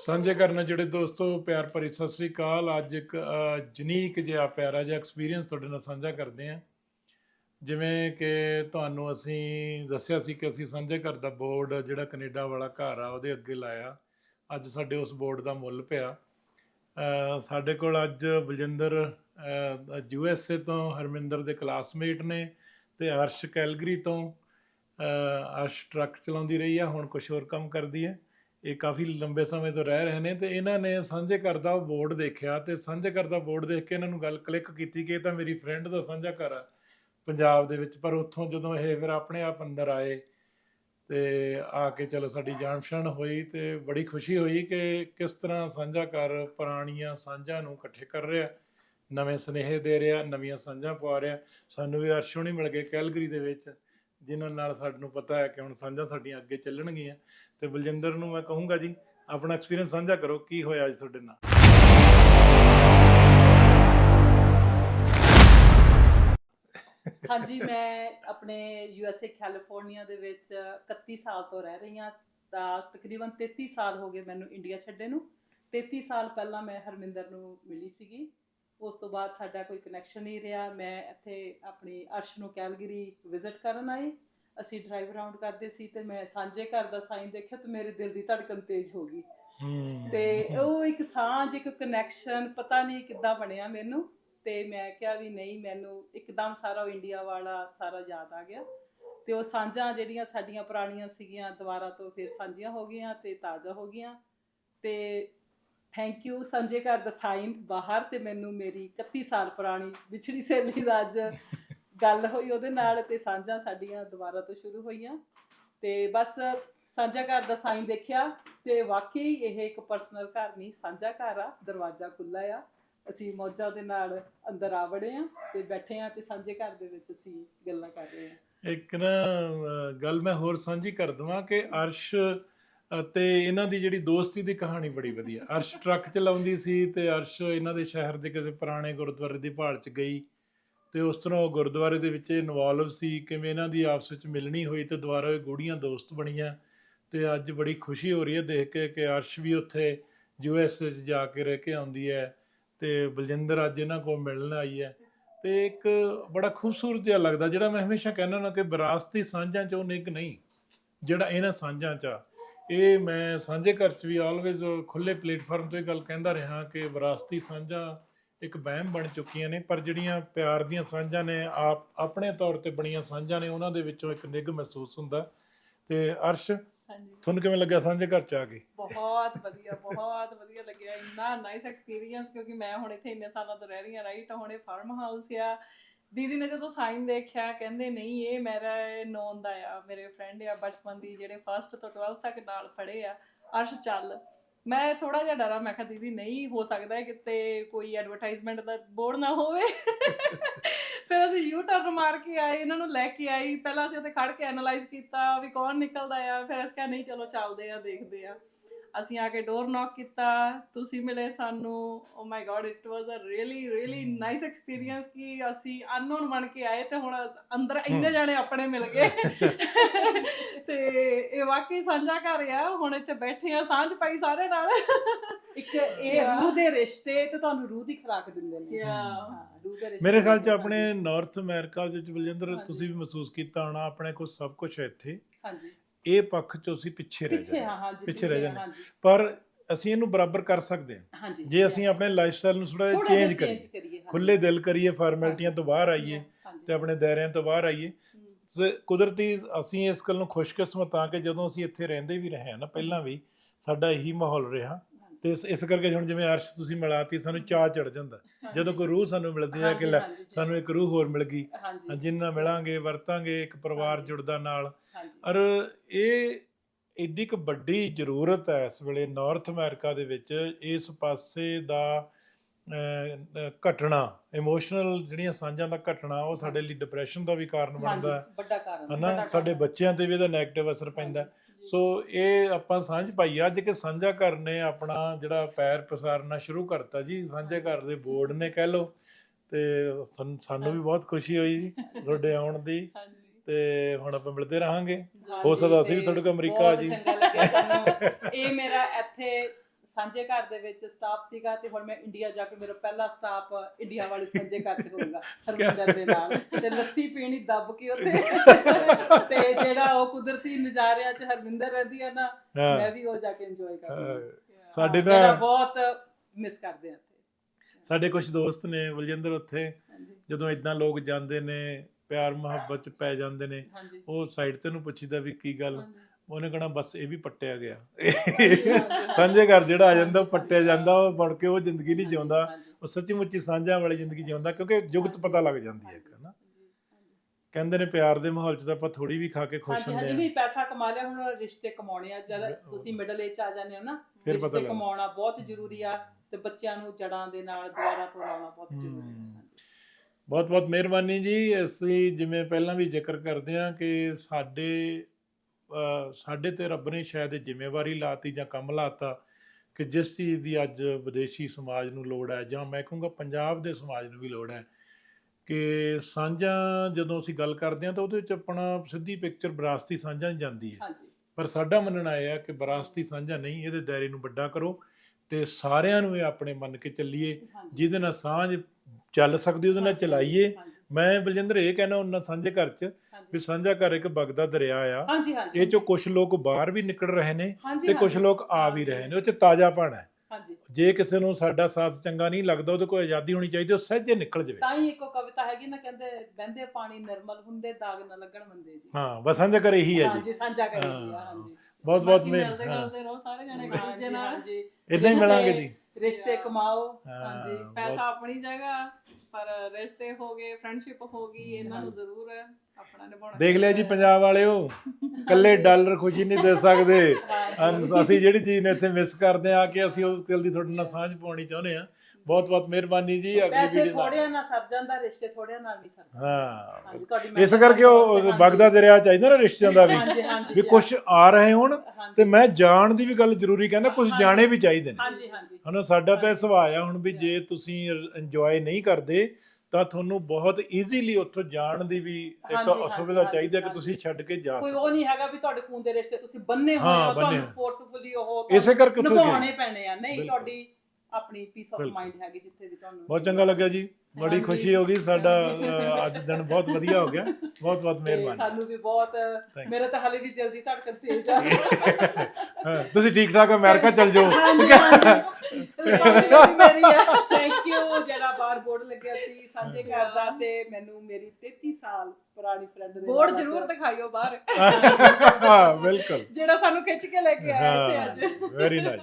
ਸਾਂਝੇ ਕਰਨ ਜਿਹੜੇ ਦੋਸਤੋ ਪਿਆਰ ਭਰੀ ਸਤਿ ਸ੍ਰੀ ਅਕਾਲ। ਅੱਜ ਇੱਕ ਜਨੀਕ ਜਿਹਾ ਪਿਆਰਾ ਜਿਹਾ ਐਕਸਪੀਰੀਅੰਸ ਤੁਹਾਡੇ ਨਾਲ ਸਾਂਝਾ ਕਰਦੇ ਹਾਂ। ਜਿਵੇਂ ਕਿ ਤੁਹਾਨੂੰ ਅਸੀਂ ਦੱਸਿਆ ਸੀ ਕਿ ਅਸੀਂ ਸਾਂਝੇ ਘਰ ਦਾ ਬੋਰਡ ਜਿਹੜਾ ਕੈਨੇਡਾ ਵਾਲਾ ਘਰ ਆ ਉਹਦੇ ਅੱਗੇ ਲਾਇਆ। ਅੱਜ ਸਾਡੇ ਉਸ ਬੋਰਡ ਦਾ ਮੁੱਲ ਪਿਆ। ਸਾਡੇ ਕੋਲ ਅੱਜ ਬਲਜਿੰਦਰ ਯੂ ਐਸ ਏ ਤੋਂ ਹਰਮਿੰਦਰ ਦੇ ਕਲਾਸਮੇਟ ਨੇ ਤੇ ਅਰਸ਼ ਕੈਲਗਰੀ ਤੋਂ ਅ, ਅਰਸ਼ ਟਰੱਕ ਚਲਾਉਂਦੀ ਰਹੀ ਆ ਹੁਣ ਕੁਝ ਹੋਰ ਕੰਮ ਕਰਦੀ ਹੈ ਇਹ ਕਾਫੀ ਲੰਬੇ ਸਮੇਂ ਤੋਂ ਰਹਿ ਰਹੇ ਨੇ ਤੇ ਇਹਨਾਂ ਨੇ ਸਾਂਝੇ ਘਰ ਦਾ ਬੋਰਡ ਦੇਖਿਆ ਤੇ ਸਾਂਝੇ ਘਰ ਦਾ ਬੋਰਡ ਦੇਖ ਕੇ ਇਹਨਾਂ ਨੂੰ ਗੱਲ ਕਲਿੱਕ ਕੀਤੀ ਕਿ ਇਹ ਤਾਂ ਮੇਰੀ ਫਰੈਂਡ ਦਾ ਸਾਂਝਾ ਘਰ ਆ ਪੰਜਾਬ ਦੇ ਵਿੱਚ, ਪਰ ਉੱਥੋਂ ਜਦੋਂ ਇਹ ਫਿਰ ਆਪਣੇ ਆਪ ਅੰਦਰ ਆਏ ਤੇ ਆ ਕੇ ਚਲੋ ਸਾਡੀ ਜਾਣ ਪਛਾਣ ਹੋਈ ਤੇ ਬੜੀ ਖੁਸ਼ੀ ਹੋਈ ਕਿ ਕਿਸ ਤਰ੍ਹਾਂ ਸਾਂਝਾ ਘਰ ਪੁਰਾਣੀਆਂ ਸਾਂਝਾਂ ਨੂੰ ਇਕੱਠੇ ਕਰ ਰਿਹਾ, ਨਵੇਂ ਸੁਨੇਹੇ ਦੇ ਰਿਹਾ, ਨਵੀਆਂ ਸਾਂਝਾਂ ਪਵਾ ਰਿਹਾ। ਸਾਨੂੰ ਵੀ ਅਰਸ਼ੋਣੀ ਮਿਲ ਗਏ ਕੈਲਗਰੀ ਦੇ ਵਿੱਚ। ਜਿਨ੍ਹਾਂ ਨਾਲ ਸਾਨੂੰ ਪਤਾ ਹੈ ਕਿ ਹੁਣ ਸਾਂਝਾਂ ਸਾਡੀਆਂ ਅੱਗੇ ਚੱਲਣਗੀਆਂ। ਤੇ ਬਲਜਿੰਦਰ ਨੂੰ ਮੈਂ ਕਹੂੰਗਾ ਜੀ, ਆਪਣਾ ਐਕਸਪੀਰੀਅੰਸ ਸਾਂਝਾ ਕਰੋ, ਕੀ ਹੋਇਆ ਅੱਜ ਤੁਹਾਡੇ ਨਾਲ? ਹਾਂਜੀ, ਮੈਂ ਆਪਣੇ ਯੂ ਕੈਲੀਫੋਰਨੀਆ ਦੇ ਵਿੱਚ 31 ਸਾਲ ਤੋਂ ਰਹਿ ਰਹੀ ਹਾਂ। ਤਾਂ ਤਕਰੀਬਨ 33 ਸਾਲ ਹੋ ਗਏ ਮੈਨੂੰ ਇੰਡੀਆ ਛੱਡੇ ਨੂੰ। 33 ਸਾਲ ਪਹਿਲਾਂ ਮੈਂ ਹਰਮਿੰਦਰ ਨੂੰ ਮਿਲੀ ਸੀਗੀ। ਉਸ ਤੋਂ ਬਾਅਦ ਸਾਡਾ ਕੋਈ ਕਨੈਕਸ਼ਨ ਨਹੀਂ ਰਿਹਾ। ਮੈਂ ਇੱਥੇ ਆਪਣੀ ਅਰਸ਼ ਨੂੰ ਕੈਲਗਰੀ ਵਿਜ਼ਿਟ ਕਰਨ ਆਈ। ਅਸੀਂ ਡਰਾਈਵ ਅਰਾਊਂਡ ਕਰਦੇ ਸੀ ਤੇ ਮੈਂ ਸਾਂਝੇ ਘਰ ਦਾ ਸਾਈਨ ਦੇਖਿਆ ਤੇ ਮੇਰੇ ਦਿਲ ਦੀ ਧੜਕਨ ਤੇਜ਼ ਹੋ ਗਈ। ਤੇ ਉਹ ਇੱਕ ਸਾਂਝ ਇੱਕ ਕਨੈਕਸ਼ਨ ਪਤਾ ਨਹੀਂ ਕਿੱਦਾਂ ਬਣਿਆ ਮੈਨੂੰ। ਤੇ ਮੈਂ ਕਿਹਾ ਵੀ ਨਹੀਂ ਮੈਨੂੰ ਇੱਕਦਮ ਸਾਰਾ ਇੰਡੀਆ ਵਾਲਾ ਸਾਰਾ ਯਾਦ ਆ ਗਿਆ। ਤੇ ਉਹ ਸਾਂਝਾਂ ਜਿਹੜੀਆਂ ਸਾਡੀਆਂ ਪੁਰਾਣੀਆਂ ਸੀਗੀਆਂ ਦੁਬਾਰਾ ਤੋਂ ਫਿਰ ਸਾਂਝੀਆਂ ਹੋ ਗਈਆਂ ਤੇ ਤਾਜ਼ਾ ਹੋ ਗਈਆਂ। ਤੇ ਥੈਂਕ ਯੂ ਸੰਜੇ ਘਰ ਦਾ ਬਾਹਰ ਤੇ ਮੈਨੂੰ ਮੇਰੀ 31 ਸਾਲ ਪੁਰਾਣੀ ਵਿਛੜੀ ਸਹੇਲੀ ਦਾ ਅੱਜ ਗੱਲ ਹੋਈ ਉਹਦੇ ਨਾਲ ਤੇ ਸਾਂਝਾਂ ਸਾਡੀਆਂ ਦੁਬਾਰਾ ਤੋਂ ਸ਼ੁਰੂ ਹੋਈਆਂ। ਤੇ ਬਸ ਸਾਂਝਾ ਘਰ ਦਾ ਸਾਈਨ ਦੇਖਿਆ ਤੇ ਵਾਕਈ ਇਹ ਇੱਕ ਪਰਸਨਲ ਘਰ ਨਹੀਂ, ਸਾਂਝਾ ਘਰ ਆ, ਦਰਵਾਜ਼ਾ ਖੁੱਲਾ ਆ। ਅਸੀਂ ਮੌਜਾਂ ਦੇ ਨਾਲ ਅੰਦਰ ਆ ਵੜੇ ਆ ਤੇ ਬੈਠੇ ਆ ਤੇ ਸਾਂਝੇ ਘਰ ਦੇ ਵਿੱਚ ਅਸੀਂ ਗੱਲਾਂ ਕਰ ਰਹੇ ਆ। ਇੱਕ ਨਾ ਗੱਲ ਮੈਂ ਹੋਰ ਸਾਂਝੀ ਕਰ ਦਵਾਂ ਕਿ ਅਰਸ਼ ਅਤੇ ਇਹਨਾਂ ਦੀ ਜਿਹੜੀ ਦੋਸਤੀ ਦੀ ਕਹਾਣੀ ਬੜੀ ਵਧੀਆ। ਅਰਸ਼ ਟਰੱਕ ਚਲਾਉਂਦੀ ਸੀ ਤੇ ਅਰਸ਼ ਇਹਨਾਂ ਦੇ ਸ਼ਹਿਰ ਦੇ ਕਿਸੇ ਪੁਰਾਣੇ ਗੁਰਦੁਆਰੇ ਦੀ ਭਾਲ 'ਚ ਗਈ ਤੇ ਉਸ ਤਰ੍ਹਾਂ ਉਹ ਗੁਰਦੁਆਰੇ ਦੇ ਵਿੱਚ ਇਨਵੋਲਵ ਸੀ, ਕਿਵੇਂ ਇਹਨਾਂ ਦੀ ਆਪਸ ਵਿੱਚ ਮਿਲਣੀ ਹੋਈ ਤੇ ਦੁਬਾਰਾ ਇਹ ਗੂੜੀਆਂ ਦੋਸਤ ਬਣੀਆਂ ਤੇ ਅੱਜ ਬੜੀ ਖੁਸ਼ੀ ਹੋ ਰਹੀ ਹੈ ਦੇਖ ਕੇ ਕਿ ਅਰਸ਼ ਵੀ ਉੱਥੇ ਯੂ ਐਸ ਵਿੱਚ ਜਾ ਕੇ ਰਹਿ ਕੇ ਆਉਂਦੀ ਹੈ ਤੇ ਬਲਜਿੰਦਰ ਅੱਜ ਇਹਨਾਂ ਕੋਲ ਮਿਲਣ ਆਈ ਹੈ ਤੇ ਇੱਕ ਬੜਾ ਖੂਬਸੂਰਤ ਜਿਹਾ ਲੱਗਦਾ ਜਿਹੜਾ ਮੈਂ ਹਮੇਸ਼ਾ ਕਹਿੰਦਾ ਨਾ ਕਿ ਵਿਰਾਸਤੀ ਸਾਂਝਾਂ ਚੋਂ ਨਿਕ ਨਹੀਂ, ਜਿਹੜਾ ਇਹਨਾਂ ਸਾਂਝਾਂ ਚ ਆ। ਇਹ ਮੈਂ ਸਾਂਝੇ ਘਰ ਚ ਵੀ ਆਲਵੇਜ਼ ਖੁੱਲੇ ਪਲੇਟਫਾਰਮ ਤੇ ਗੱਲ ਕਹਿੰਦਾ ਰਿਹਾ ਕਿ ਵਿਰਾਸਤੀ ਸਾਂਝਾਂ ਇੱਕ ਵਹਿਮ ਬਣ ਚੁੱਕੀਆਂ ਨੇ ਪਰ ਜਿਹੜੀਆਂ ਪਿਆਰ ਦੀਆਂ ਸਾਂਝਾਂ ਨੇ ਆਪ ਆਪਣੇ ਤੌਰ ਤੇ ਬਣੀਆਂ ਸਾਂਝਾਂ ਨੇ ਉਹਨਾਂ ਦੇ ਵਿੱਚੋਂ ਇੱਕ ਨਿੱਘ ਮਹਿਸੂਸ ਹੁੰਦਾ। ਤੇ ਅਰਸ਼ ਤੁਹਾਨੂੰ ਕਿਵੇਂ ਲੱਗਿਆ ਸਾਂਝੇ ਘਰ ਚ ਆ ਕੇ? ਬਹੁਤ ਵਧੀਆ ਬਹੁਤ ਵਧੀਆ ਲੱਗਿਆ। ਇੰਨਾ ਨਾਈਸ ਐਕਸਪੀਰੀਅੰਸ ਕਿਉਂਕਿ ਮੈਂ ਹੁਣ ਇੱਥੇ ਇੰਨੇ ਸਾਲਾਂ ਤੋਂ ਰਹਿ ਰਹੀ ਹਾਂ ਰਾਈਟ ਹੁਣ ਇਹ ਫਾਰਮ ਹਾਊਸ ਆ। ਦੀਦੀ ਨੇ ਜਦੋਂ ਸਾਈਨ ਦੇਖਿਆ, ਕਹਿੰਦੇ, ਨਹੀਂ, ਇਹ ਮੇਰਾ ਨੋਨ ਦਾ ਆ, ਮੇਰੇ ਫਰੈਂਡ ਆ, ਬਚਪਨ ਦੀ ਜਿਹੜੇ ਫਸਟ ਤੋਂ 12th ਤੱਕ ਨਾਲ ਪੜ੍ਹੇ ਆ, ਅਰਸ਼ ਚੱਲ। ਮੈਂ ਥੋੜਾ ਜਿਹਾ ਡਰਾ, ਮੈਂ ਕਿਹਾ, ਦੀਦੀ, ਨਹੀਂ, ਹੋ ਸਕਦਾ ਹੈ ਕਿਤੇ ਕੋਈ ਐਡਵਰਟਾਈਜ਼ਮੈਂਟ ਦਾ ਬੋਰਡ ਨਾ ਹੋਵੇ। ਫਿਰ ਅਸੀਂ ਯੂ ਟਰਨ ਮਾਰ ਕੇ ਆਏ, ਇਹਨਾਂ ਨੂੰ ਲੈ ਕੇ ਆਈ। ਪਹਿਲਾਂ ਅਸੀਂ ਉੱਥੇ ਖੜ ਕੇ ਐਨਾਲਾਈਜ਼ ਕੀਤਾ ਵੀ ਕੌਣ ਨਿਕਲਦਾ ਆ, ਫਿਰ ਅਸੀਂ ਕਿਹਾ, ਨਹੀਂ, ਚਲੋ, ਚੱਲਦੇ ਆ, ਦੇਖਦੇ ਆ। ਅਸੀਂ ਆ ਕੇ ਡੋਰ ਨੌਕ ਕੀਤਾ ਤੁਸੀਂ ਮਿਲੇ ਸਾਨੂੰ। ਓ my god it was a really really nice experience ਕਿ ਅਸੀਂ ਅਨਨੋਨ ਬਣ ਕੇ ਆਏ ਤੇ ਹੁਣ ਅੰਦਰ ਇੰਨੇ ਜਾਣੇ ਆਪਣੇ ਮਿਲ ਗਏ। ਤੇ ਇਹ ਵਾਕਈ ਸਾਂਝਾ ਘਰ ਆ ਹੁਣ ਇੱਥੇ ਬੈਠੇ ਆ ਸਾਂਝ ਪਾਈ ਸਾਰੇ ਨਾਲ। ਇੱਕ ਇਹ. ਰੂਹ ਦੇ ਰਿਸ਼ਤੇ ਤੇ ਤੁਹਾਨੂੰ ਰੂਹ ਦੀ ਖੁਰਾਕ ਦਿੰਦੇ ਨੇ। ਰੂਹ ਦੇ ਰਿਸ਼ਤੇ ਮੇਰੇ ਖਿਆਲ ਚ। ਆਪਣੇ ਨਾਰਥ ਅਮਰੀਕਾ ਵਿੱਚ ਬਲਜਿੰਦਰ। ਤੁਸੀਂ ਵੀ ਮਹਿਸੂਸ ਕੀਤਾ ਹੋਣਾ ਆਪਣੇ ਕੋਲ ਸਭ ਕੁਝ ਹੈ ਇੱਥੇ। ਹਾਂਜੀ। ਇਹ ਪੱਖ ਚੋਂ ਅਸੀਂ ਪਿੱਛੇ ਰਹਿ ਪਿੱਛੇ ਜਾਂਦੇ ਹਾਂ। ਹਾਂਜੀ ਪਿੱਛੇ ਰਹਿ ਹਾਂ, ਜਾਂਦੇ। ਹਾਂਜੀ ਪਰ ਅਸੀਂ ਇਹਨੂੰ ਬਰਾਬਰ ਕਰ ਸਕਦੇ ਹਾਂ। ਹਾਂਜੀ ਜੇ ਅਸੀਂ ਆਪਣੇ ਲਾਈਫ ਸਟਾਈਲ ਨੂੰ ਥੋੜਾ ਜਿਹਾ ਚੇਂਜ ਕਰੀਏ। ਕਰੀਏ। ਖੁੱਲੇ ਦਿਲ ਕਰੀਏ ਫਾਰਮੈਲਿਟੀਆਂ ਤੋਂ ਬਾਹਰ ਆਈਏ ਤੇ ਆਪਣੇ ਦਾਇਰਿਆਂ ਤੋਂ ਬਾਹਰ ਆਈਏ। ਸੋ ਕੁਦਰਤੀ ਅਸੀਂ ਇਸ ਗੱਲ ਨੂੰ ਖੁਸ਼ਕਿਸਮਤ ਆ ਕਿ ਜਦੋਂ ਅਸੀਂ ਇੱਥੇ ਰਹਿੰਦੇ ਵੀ ਰਹੇ ਹਾਂ ਨਾ ਪਹਿਲਾਂ ਵੀ ਸਾਡਾ ਇਹੀ ਮਾਹੌਲ ਰਿਹਾ। ਤੇ ਇਸ- ਇਸ ਕਰਕੇ ਹੁਣ ਜਿਵੇਂ ਅਰਸ਼ ਤੁਸੀਂ ਮਿਲਾਤੀ ਸਾਨੂੰ ਚਾਹ ਚੜ ਜਾਂਦਾ। ਜਦੋਂ ਕੋਈ ਰੂਹ ਸਾਨੂੰ ਮਿਲਦੀ ਹੈ ਕਿ ਲੈ ਹਾਂਜੀ, ਹਾਂਜੀ, ਸਾਨੂੰ ਇੱਕ ਰੂਹ ਹੋਰ ਮਿਲ ਗਈ। ਹਾਂਜੀ। ਜਿੰਨਾ ਮਿਲਾਂਗੇ ਵਰਤਾਂਗੇ ਇੱਕ ਪਰਿਵਾਰ। ਜੁੜਦਾ ਨਾਲ। ਹਾਂਜੀ। ਔਰ ਇਹ ਏਡੀ ਕੁ ਵੱਡੀ ਜ਼ਰੂਰਤ ਹੈ ਇਸ ਵੇਲੇ ਨਾਰਥ ਅਮਰੀਕਾ ਦੇ ਵਿੱਚ ਇਸ ਪਾਸੇ ਦਾ ਅਹ, ਅਹ, ਘਟਣਾ ਇਮੋਸ਼ਨਲ ਜਿਹੜੀਆਂ ਸਾਂਝਾਂ ਦਾ ਘਟਣਾ ਉਹ ਸਾਡੇ ਲਈ ਡਿਪਰੈਸ਼ਨ ਦਾ ਵੀ ਕਾਰਨ ਬਣਦਾ ਹੈ। ਵੱਡਾ ਕਾਰਨ ਹਨਾ? ਵੱਡਾ ਸਾਡੇ ਕਾਰਨ। ਬੱਚਿਆਂ ਤੇ ਵੀ ਇਹਦਾ 네ਗੇਟਿਵ ਅਸਰ ਪੈਂਦਾ ਹੈ। ਸੋ ਇਹ ਆਪਾਂ ਸਾਂਝ ਪਾਈ ਅੱਜ ਕਿ ਸਾਂਝਾ ਘਰ ਨੇ ਆਪਣਾ ਜਿਹੜਾ ਪੈਰ ਪਸਾਰਨਾ ਸ਼ੁਰੂ ਕਰਤਾ ਜੀ। ਸਾਂਝੇ ਘਰ ਦੇ ਬੋਰਡ ਨੇ ਕਹਿ ਲਓ। ਤੇ ਸਾਨ- ਵੀ ਬਹੁਤ ਖੁਸ਼ੀ ਹੋਈ ਜੀ ਤੁਹਾਡੇ ਆਉਣ ਦੀ। ਤੇ ਹੁਣ ਆਪਾਂ ਮਿਲਦੇ ਰਹਾਂਗੇ। ਹੋ ਸਕਦਾ ਅਸੀਂ ਵੀ ਤੁਹਾਡੇ ਕੋਲ ਅਮਰੀਕਾ ਆ ਜੀ। ਇਹ ਮੇਰਾ ਇੱਥੇ ਸਾਂਝੇ ਘਰ ਦੇ ਵਿੱਚ ਸਟਾਫ ਸੀਗਾ ਤੇ ਹੁਣ ਮੈਂ ਇੰਡੀਆ ਜਾ ਕੇ ਮੇਰਾ ਪਹਿਲਾ ਸਟਾਫ ਇੰਡੀਆ ਵਾਲੇ ਸਾਂਝੇ ਘਰ ਚ ਹੋਊਗਾ ਹਰਮਿੰਦਰ ਦੇ ਨਾਲ। ਤੇ ਲੱਸੀ ਪੀਣੀ ਦੱਬ ਕੇ ਉੱਥੇ। ਤੇ ਜਿਹੜਾ ਉਹ ਕੁਦਰਤੀ ਨਜ਼ਾਰਿਆਂ ਚ ਹਰਮਿੰਦਰ ਰਹਿੰਦੀ ਆ ਨਾ। ਮੈਂ ਵੀ ਉਹ ਜਾ ਕੇ ਇੰਜੋਏ ਕਰਦੀ ਹਾਂ। ਸਾਡੇ ਤਾਂ ਬਹੁਤ ਮਿਸ ਕਰਦੇ ਆ ਸਾਡੇ ਕੁਝ ਦੋਸਤ ਨੇ ਬਲਜਿੰਦਰ ਉੱਥੇ ਜਦੋਂ ਇਦਾਂ ਲੋਕ ਜਾਂਦੇ ਨੇ ਪਿਆਰ ਮੁਹੱਬਤ ਚ ਪੈ ਜਾਂਦੇ ਨੇ ਉਹ ਸਾਈਡ ਤੇ ਨੂੰ ਪੁੱਛੀਦਾ ਵੀ ਕੀ ਗੱਲ। ਉਹਨੇ ਕਹਣਾ ਬਸ ਇਹ ਵੀ ਪੱਟਿਆ ਗਿਆ। ਹਾਂਜੀ, ਹਾਂਜੀ। ਸਾਂਝੇ ਘਰ ਜਿਹੜਾ ਆ ਜਾਂਦਾ ਉਹ ਪੱਟਿਆ ਜਾਂਦਾ ਉਹ ਮੁੜ ਕੇ ਉਹ ਜ਼ਿੰਦਗੀ ਨਹੀਂ ਜਿਉਂਦਾ। ਹਾਂਜੀ, ਉਹ ਸੱਚੀ ਮੁੱਚੀ ਸਾਂਝਾਂ ਵਾਲੀ ਜ਼ਿੰਦਗੀ ਜਿਉਂਦਾ ਕਿਉਂਕਿ ਜੁਗਤ ਪਤਾ ਲੱਗ ਜਾਂਦੀ ਹੈ ਇੱਕ ਨਾ ਹਾਂਜੀ, ਕਹਿੰਦੇ ਨੇ ਪਿਆਰ ਦੇ ਮਾਹੌਲ 'ਚ ਤਾਂ ਆਪਾਂ ਥੋੜੀ ਵੀ ਖਾ ਕੇ ਖੁਸ਼ ਹਾਂਜੀ ਹੁੰਦੇ ਹਾਂਜੀ ਆ ਨਹੀਂ ਪੈਸਾ ਕਮਾ ਲਿਆ ਹੁਣ ਰਿਸ਼ਤੇ ਕਮਾਉਣੇ ਆ ਜਦ। ਤੁਸੀਂ ਮਿਡਲ ਏਜ ਆ ਜਾਂਦੇ ਹੋ ਨਾ ਰਿਸ਼ਤੇ। ਕਮਾਉਣਾ ਬਹੁਤ ਜ਼ਰੂਰੀ ਆ ਤੇ ਬੱਚਿਆਂ ਨੂੰ ਜੜਾਂ ਦੇ ਨਾਲ ਦੁਆਰਾ ਤੋਂ ਲਾਉਣਾ ਬਹੁਤ ਜ਼ਰੂਰੀ। ਹੈ। ਬਹੁਤ ਬਹੁਤ ਮਿਹਰਬਾਨੀ ਜੀ। ਅਸੀਂ ਜਿਵੇਂ ਪਹਿਲਾਂ ਵੀ ਜ਼ਿਕਰ ਕਰਦੇ ਹਾਂ ਕਿ ਸਾਡੇ ਸਾਡੇ ਤੇ ਰੱਬ ਨੇ ਸ਼ਾਇਦ ਜ਼ਿੰਮੇਵਾਰੀ ਲਾਤੀ ਜਾਂ ਕੰਮ ਲਾਤਾ ਕਿ ਜਿਸ ਚੀਜ਼ ਦੀ ਅੱਜ ਵਿਦੇਸ਼ੀ ਸਮਾਜ ਨੂੰ ਲੋੜ ਹੈ ਜਾਂ ਮੈਂ ਕਹੂੰਗਾ ਪੰਜਾਬ ਦੇ ਸਮਾਜ ਨੂੰ ਵੀ ਲੋੜ ਹੈ ਕਿ ਸਾਂਝਾਂ ਜਦੋਂ ਅਸੀਂ ਗੱਲ ਕਰਦੇ ਹਾਂ ਤਾਂ ਉਹਦੇ ਵਿੱਚ ਆਪਣਾ ਸਿੱਧੀ ਪਿਕਚਰ ਵਿਰਾਸਤੀ ਸਾਂਝਾਂ ਜਾਂਦੀ ਹੈ। ਪਰ ਸਾਡਾ ਮੰਨਣਾ ਇਹ ਹੈ ਕਿ ਵਿਰਾਸਤੀ ਸਾਂਝਾ ਨਹੀਂ ਇਹਦੇ ਦਾਇਰੇ ਨੂੰ ਵੱਡਾ ਕਰੋ ਤੇ ਸਾਰਿਆਂ ਨੂੰ ਇਹ ਆਪਣੇ ਮੰਨ ਕੇ ਚੱਲੀਏ ਜਿਹਦੇ ਨਾਲ ਸਾਂਝ ਚੱਲ ਸਕਦੀ ਉਹਦੇ ਨਾਲ ਚਲਾਈਏ ਮੈਂ ਬਲਜਿੰਦਰ ਇਹ ਕਹਿਣਾ ਉਹਨਾਂ ਸਾਂਝੇ ਘਰ 'ਚ ਵੀ ਸਾਂਝਾ ਘਰ ਇੱਕ ਵਗਦਾ ਦਰਿਆ ਆ। ਹਾਂਜੀ ਹਾਂਜੀ ਇਹ ਚੋਂ ਕੁਝ ਲੋਕ ਬਾਹਰ ਵੀ ਨਿਕਲ ਰਹੇ ਨੇ ਹਾਂਜੀ, ਤੇ ਕੁਝ ਹਾਂਜੀ। ਲੋਕ ਆ ਵੀ ਰਹੇ ਨੇ ਉਹ 'ਚ ਤਾਜ਼ਾ ਪਾਣਾ ਹੈ। ਹਾਂਜੀ। ਜੇ ਕਿਸੇ ਨੂੰ ਸਾਡਾ ਸਾਥ ਚੰਗਾ ਨਹੀਂ ਲੱਗਦਾ ਉਹਦੇ ਕੋਲ ਆਜ਼ਾਦੀ ਹੋਣੀ ਚਾਹੀਦੀ ਉਹ ਸਹਿਜੇ ਨਿਕਲ ਜਾਵੇ। ਤਾਂ ਹੀ ਇੱਕ ਕਵਿਤਾ ਹੈਗੀ ਨਾ ਕਹਿੰਦੇ ਬਹਿੰਦੇ ਪਾਣੀ ਨਿਰਮਲ ਹੁੰਦੇ ਦਾਗ ਨਾ ਲੱਗਣ ਬੰਦੇ ਜੀ। ਹਾਂ ਬਸ ਸਾਂਝਾ ਘਰ ਇਹੀ ਹੈ ਜੀ। ਹਾਂਜੀ ਸਾਂਝਾ ਕਰੀ ਹਾਂ। ਹਾਂਜੀ। ਬਹੁਤ ਬਹੁਤ ਬਾਕੀ ਮਿਹਰ ਮਿਲਦੇ ਹਾਂ। ਕਰਦੇ ਰਹੋ ਸਾਰੇ ਜਣੇ ਇੱਕ ਦੂਜੇ ਹਾਂਜੀ ਨਾਲ। ਹਾਂਜੀ। ਇਦਾਂ ਹੀ ਮਿਲਾਂਗੇ ਜੀ। ਰਿਸ਼ਤੇ ਕਮਾਓ। ਹਾਂ, ਹਾਂਜੀ ਬਹੁਤ- ਪੈਸਾ ਆਪਣੀ ਜਗ੍ਹਾ। ਪਰ ਰਿਸ਼ਤੇ ਹੋ ਗਏ ਫਰੈਂਡਸ਼ਿਪ ਹੋ ਗਈ ਇਹਨਾਂ ਨੂੰ ਜ਼ਰੂਰ ਆਪਣਾ ਨਿਭਾਉਣਾ ਦੇਖ ਲਿਆ ਜੀ। ਪੰਜਾਬ ਵਾਲਿਓ ਕੱਲੇ ਡਾਲਰ ਖੁਸ਼ੀ ਨਹੀਂ ਦੇ ਸਕਦੇ। ਅਨ- ਅਸੀਂ ਜਿਹੜੀ ਚੀਜ਼ ਨੂੰ ਇੱਥੇ ਮਿਸ ਕਰਦੇ ਆ ਕਿ ਅਸੀਂ ਉਸ ਗੱਲ ਦੀ ਤੁਹਾਡੇ ਨਾਲ ਸਾਂਝ ਪਾਉਣੀ ਚਾਹੁੰਦੇ ਆ ਬਹੁਤ ਬਹੁਤ ਮਿਹਰਬਾਨੀ ਜੀ ਅਗਲੀ ਪੈਸੇ ਵੀਡੀਓ ਥੋੜਿਆਂ ਨਾਲ ਸਰ ਜਾਂਦਾ ਰਿਸ਼ਤੇ ਥੋੜਿਆਂ ਨਾਲ ਨਹੀਂ ਸਰਦਾ ਹਾਂ ਹਾਂਜੀ ਤੁਹਾਡੀ ਇਸ ਕਰਕੇ ਉਹ ਹਾਂਜੀ। ਵਗਦਾ ਦਰਿਆ ਚਾਹੀਦਾ ਨਾ ਰਿਸ਼ਤਿਆਂ ਦਾ ਵੀ ਹਾਂਜੀ ਹਾਂਜੀ ਵੀ ਕੁਝ ਆ ਰਹੇ ਹੋਣ ਹਾਂਜੀ, ਤੇ ਮੈਂ ਜਾਣ ਦੀ ਵੀ ਗੱਲ ਜ਼ਰੂਰੀ ਕਹਿੰਦਾ ਕੁਝ ਹਾਂਜੀ। ਜਾਣੇ ਵੀ ਚਾਹੀਦੇ ਨੇ। ਹਾਂਜੀ ਹਾਂਜੀ। ਹਨਾ ਸਾਡਾ ਤਾਂ ਇਹ ਸੁਭਾਅ ਆ ਹੁਣ ਵੀ ਜੇ ਤੁਸੀਂ ਇੰਜੋਏ ਨਹੀਂ ਕਰਦੇ ਤਾਂ ਤੁਹਾਨੂੰ ਬਹੁਤ ਈਜ਼ੀਲੀ ਉੱਥੋਂ ਜਾਣ ਦੀ ਵੀ ਇੱਕ ਹਾਂਜੀ, ਹਾਂਜੀ, ਅਸੁਵਿਧਾ ਚਾਹੀਦੀ ਹੈ ਕਿ ਹਾਂਜੀ। ਤੁਸੀਂ ਛੱਡ ਕੇ ਜਾ ਕੋਈ ਸਕੋ। ਉਹ ਨਹੀਂ ਹੈਗਾ ਵੀ ਤੁਹਾਡੇ ਖੂਨ ਦੇ ਰਿਸ਼ਤੇ ਤੁਸੀਂ ਬੰਨੇ ਹੋਏ ਹਾਂ, ਹੋ ਬੰਨੇ ਤੁਹਾਨੂੰ। ਫੋਰਸਫੁਲੀ ਉਹ ਇਸੇ ਕਰਕੇ ਉੱਥੋਂ ਨਿਭਾਉਣੇ ਗਏ ਪੈਣੇ ਆ। ਨਹੀਂ ਬਿਲਕੁਲ। ਤੁਹਾਡੀ ਆਪਣੀ ਪੀਸ ਆਫ ਬਿਲਕੁਲ। ਮਾਈਂਡ ਹੈਗੀ ਜਿੱਥੇ ਵੀ ਤੁਹਾਨੂੰ ਬਹੁਤ ਚੰਗਾ ਲੱਗਿਆ ਜੀ। ਬੜੀ ਹਾਂਜੀ। ਖੁਸ਼ੀ ਹੋ ਗਈ। ਸਾਡਾ ਅ, ਅੱਜ ਦਿਨ ਬਹੁਤ ਵਧੀਆ ਹੋ ਗਿਆ। ਬਹੁਤ ਬਹੁਤ ਤੇ ਮਿਹਰਬਾਨੀ। ਸਾਨੂੰ ਵੀ ਬਹੁਤ you. ਮੇਰੇ ਤਾਂ ਹਲੇ ਵੀ ਦਿਲ ਦੀ ਧੜਕਨ ਤੇਜ਼ ਆ। ਹਾਂ, ਤੁਸੀਂ ਠੀਕ ਠਾਕ ਅਮਰੀਕਾ ਚੱਲ ਜਾਓ। ਹਾਂਜੀ ਹਾਂਜੀ। ਰਿਸਪੌਂਸਿਬਿਲਟੀ ਮੇਰੀ ਆ। ਥੈਂਕ ਯੂ ਜਿਹੜਾ ਬਾਰ ਬੋਰਡ ਲੱਗਿਆ ਸੀ ਸਾਂਝੇ ਘਰ ਦਾ ਤੇ ਮੈਨੂੰ ਮੇਰੀ 33 ਸਾਲ ਪੁਰਾਣੀ ਫਰੈਂਡ ਦੇ ਬੋਰਡ ਨਾਲ ਜ਼ਰੂਰ ਦਿਖਾਇਓ ਬਾਹਰ। ਹਾਂ ਬਿਲਕੁਲ। ਜਿਹੜਾ ਸਾਨੂੰ ਖਿੱਚ ਕੇ ਲੈ ਕੇ ਆਇਆ ਇੱਥੇ ਅੱਜ। Very nice